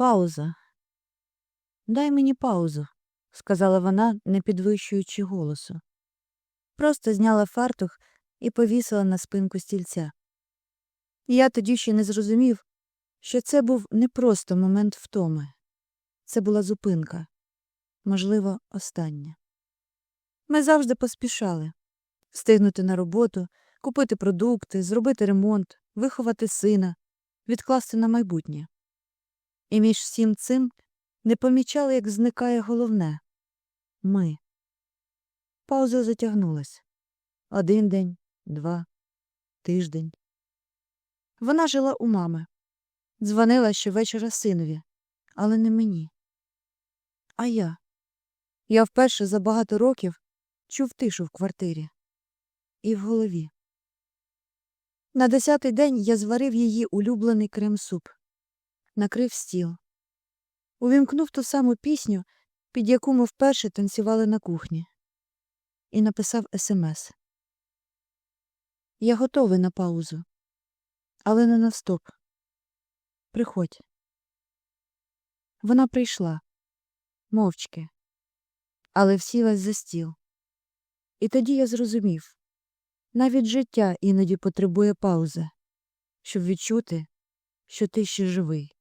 Пауза. Дай мені паузу, сказала вона, не підвищуючи голосу. Просто зняла фартух і повісила на спинку стільця. Я тоді ще не зрозумів, що це був не просто момент втоми. Це була зупинка, можливо, остання. Ми завжди поспішали встигнути на роботу, купити продукти, зробити ремонт, виховати сина, відкласти на майбутнє. І між всім цим не помічали, як зникає головне ми. Пауза затягнулась один день, два, тиждень. Вона жила у мами, дзвонила щовечора синові, але не мені. А я. Я вперше за багато років чув тишу в квартирі і в голові. На десятий день я зварив її улюблений крем-суп, накрив стіл, увімкнув ту саму пісню, під яку ми вперше танцювали на кухні, і написав смс. Я готовий на паузу, але не на стоп. Приходь. Вона прийшла мовчки, але всілась за стіл. І тоді я зрозумів навіть життя іноді потребує паузи, щоб відчути, що ти ще живий.